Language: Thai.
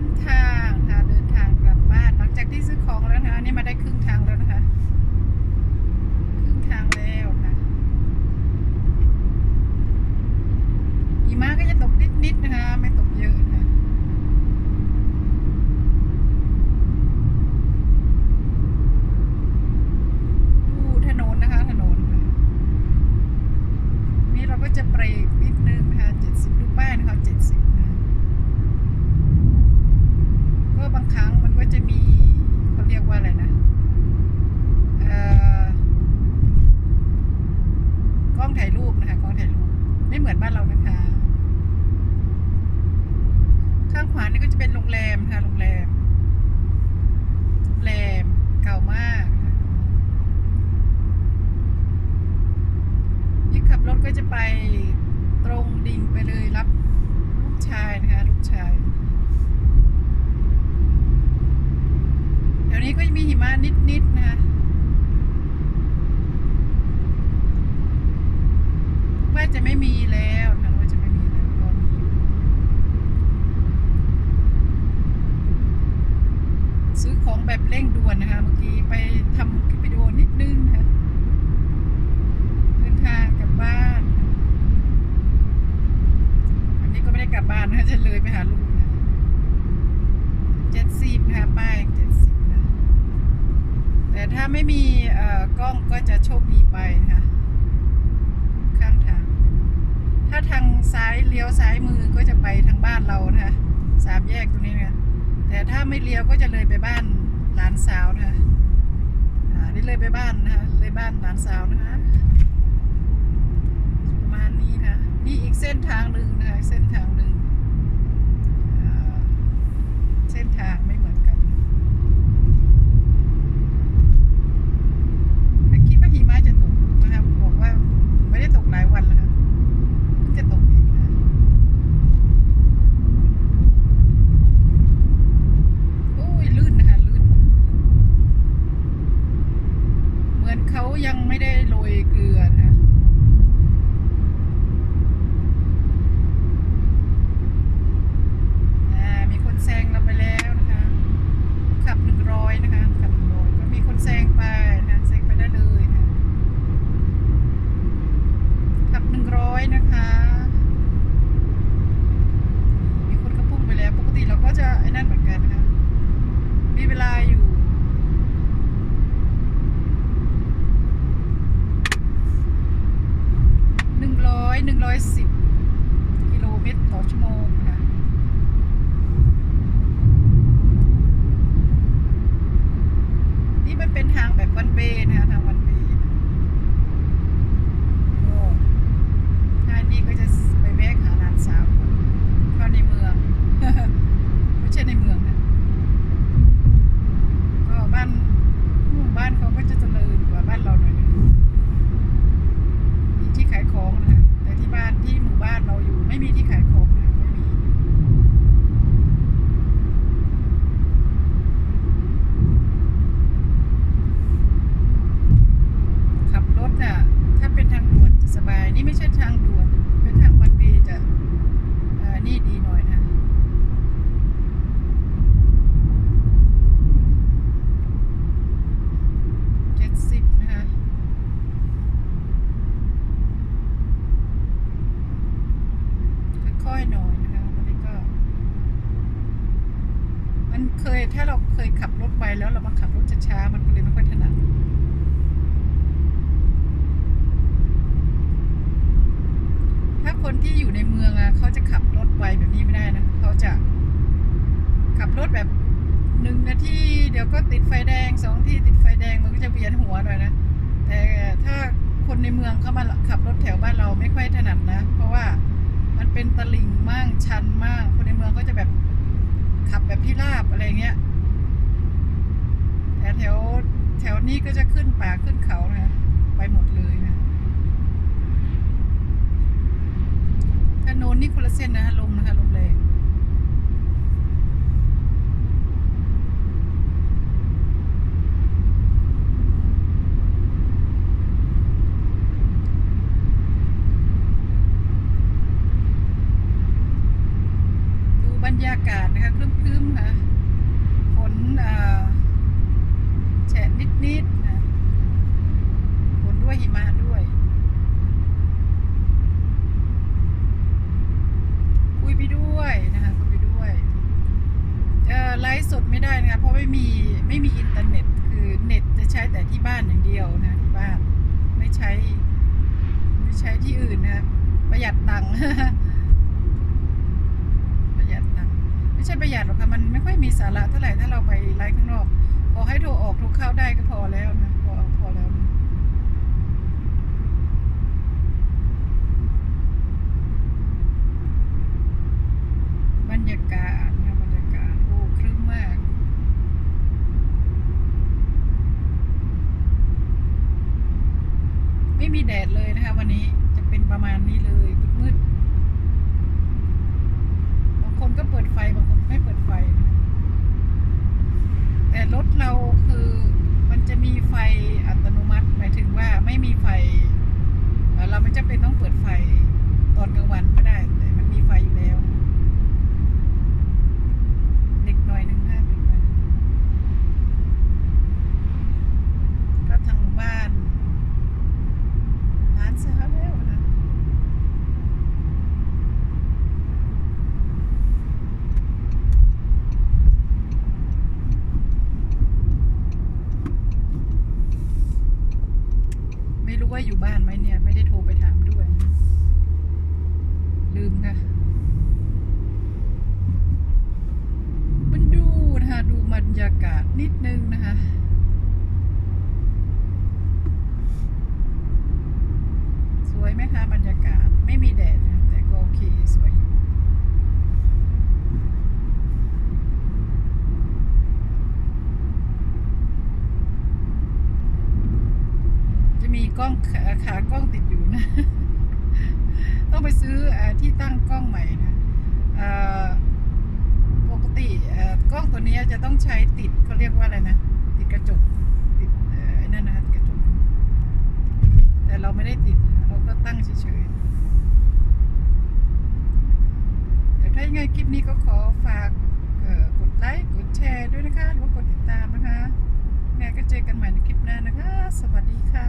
นทางค่ะเดินทางกลับบ้านหลังจากที่ซื้อของแล้วนะคะนี่มาได้ครึ่งทางแล้วนะคะครึ่งทางแล้วค่ะหิมะก็จะตกนิดๆนะคะไม่ตกเยอะนะคะดูถนนนะคะถนนค่ะนี่เราก็จะเบรกนิดนึงนะคะ70ดูป้ายนะคะ70นะ ก็บางครั้งมันก็จะมีเขาเรียกว่าอะไรนะเออกล้องถ่ายรูปนะคะกล้องถ่ายรูปไม่เหมือนบ้านเรานะคะ ข้างขวานี่ก็จะเป็นโรงแรมค่ะโรงแรมโรงแรมเก่ามากค่ะนี่ขับรถก็จะไปตรงดิ่งไปเลยรับลูกชายนะคะลูกชาย เดี๋ยวนี้ก็จะมีหิมะนิด ๆ นะคะว่าจะไม่มีแล้วนะไม่มีแล้วก็มีซื้อของแบบเร่งด่วนนะคะ เมื่อกี้ไปทำคลิปวิดีโอนิดนึงนะคะ เดินทางกลับบ้านอันนี้ก็ไม่ได้กลับบ้านนะจะเลยไปหาลูกนะเจ็ดสิบนะคะป้ายเจ็ดสิบนะ แต่ถ้าไม่มีเอ่อกล้อง ก็จะโชคดีไปนะคะข้างทาง ถ้าทางซ้ายเลี้ยวซ้ายมือก็จะไปทางบ้านเรานะคะสามแยกตรงนี้นะะแต่ถ้าไม่เลี้ยวก็จะเลยไปบ้านหลานสาวนะคะอ่านี่เลยไปบ้านนะคะเลยบ้านหลานสาวนะคะประมาณนี้นะนี่อีกเส้นทางหนึ่งนะคะเส้นทางหนึ่งเส้นทางไม่คิดว่าหิมะจะตกนะครับบอกว่าไม่ได้ตกหลายวันแล้วครับเพิ่งจะตกเองนะโอ้ยลื่นนะคะลื่น เห มือนเขายังไม่ได้โรยเกลือนะคะ อ่ามีคนแซงเราไปแล้วนะคะ ขับหนึ่งร้อยนะคะ ขับหนึ่งร้อยก็มีคนแซงไปนะแซงไปได้เลยนะขับหนึ่งร้อยนะคะ มีคนกระพุ่งไปแล้ว ปกติเราก็จะไอ้นั่นเหมือนกันนะคะ มีเวลาอยู่ หนึ่งร้อย หนึ่งร้อยสิบกิโลเมตรต่อชั่วโมงค่ะนี่มันเป็นทางแบบวันเวย์นะคะทางวันเวย์ก็ท่านี้ก็จะไปแวะหาหลานสาวเข้าในเมือง ไม่ใช่ในเมืองนะก็บ้านหมู่บ้านเขาก็จะเจริญกว่าบ้านเราหน่อยนึงมีที่ขายของนะคะแต่ที่บ้านที่หมู่บ้านเราอยู่ ไม่มีที่ขายของนะคะไม่มี ขับรถน่ะ ถ้าเป็นทางด่วนจะสบาย นี่ไม่ใช่ทางด่วน เป็นทางวันเวย์จะเอ่อนี่ดีหน่อยนะ เจ็ดสิบนะคะ ค่อยๆหน่อยนะคะวันนี้ก็ มัน เคยถ้าเราเคยขับรถไปแล้วเรามาขับรถช้าๆมันก็เลยไม่ค่อยถนัดถ้าคนที่อยู่ในเมืองอะเขาจะขับรถไวแบบนี้ไม่ได้นะเขาจะขับรถแบบหนึ่งนาทีเดี๋ยวก็ติดไฟแดงสองที่ติดไฟแดงมันก็จะเวียนหัวหน่อยนะแต่ถ้าคนในเมืองเขามาขับรถแถวบ้านเราไม่ค่อยถนัดนะ เพราะว่ามันเป็นตลิ่งมากชันมาก คนในเมืองก็จะแบบ ขับแบบที่ราบอะไรเงี้ยแต่แถวแถวนี้ก็จะขึ้นป่าขึ้นเขานะไปหมดเลยนะถนนนี่คนละเส้นนะคะลมนะคะลมแรง ยากาศนะคะครึ้มๆค่ะฝนแฉะนิดๆนะฝนด้วยหิมะด้วย คุยไปด้วยนะคะคุยไปด้วยไลฟ์สดไม่ได้นะคะเพราะไม่มีไม่มีอินเทอร์เน็ต คือเน็ตจะใช้แต่ที่บ้านอย่างเดียวนะที่บ้านไม่ใช้ ไม่ใช้ที่อื่นนะประหยัดตังค์ ประหยัดตังค์ไม่ใช่ประหยัดหรอกค่ะ มันไม่ค่อยมีสาระเท่าไหร่ถ้าเราไปไลฟ์ข้างนอก ขอให้โทรออกทรเข้าได้ก็พอแล้วนะ พอพอแล้วนะบรรยากาศนะบรรยากาศโอ้ครึ้มมากไม่มีแดดเลยนะคะวันนี้จะเป็นประมาณนี้เลยมืดๆบางคนก็เปิดไฟบางคน ไม่เปิดไฟ แต่รถเราคือมันจะมีไฟอัตโนมัติหมายถึงว่าไม่มีไฟเอ่อเราไม่จำเป็นต้องเปิดไฟตอนกลางวันก็ได้ แต่มันมีไฟอยู่แล้ว เด็กหน่อยหนึงนะเด็กหน่อยหนึงก็ทางบ้าน ร้านเช้าแล้วนะไม่รู้ ว่าอยู่บ้านไหมเนี่ย ไม่ได้โทรไปถามด้วย ลืมค่ะ มันดูนะคะดูบรรยากาศนิดนึงนะคะสวยไหมคะบรรยากาศไม่มีแดดนะแต่ก็โอเคสวยอยู่จะมีกล้อง ขากล้องติดอยู่นะ ต้องไปซื้ออที่ตั้งกล้องใหม่นะปกติกล้องตัวนี้จะต้องใช้ติดเขาเรียกว่าอะไรนะ ติดกระจก ติดไอ้นั่นนะกระจก แต่เราไม่ได้ติดนะเราก็ตั้งเฉยๆเดี๋ยวถ้ายังไงคลิปนี้ก็ขอฝากกดไลค์ กดแชร์ด้วยนะคะ หรือว่ากดติดตามนะคะไงก็เจอกันใหม่ในคลิปหน้านะคะ สวัสดีค่ะ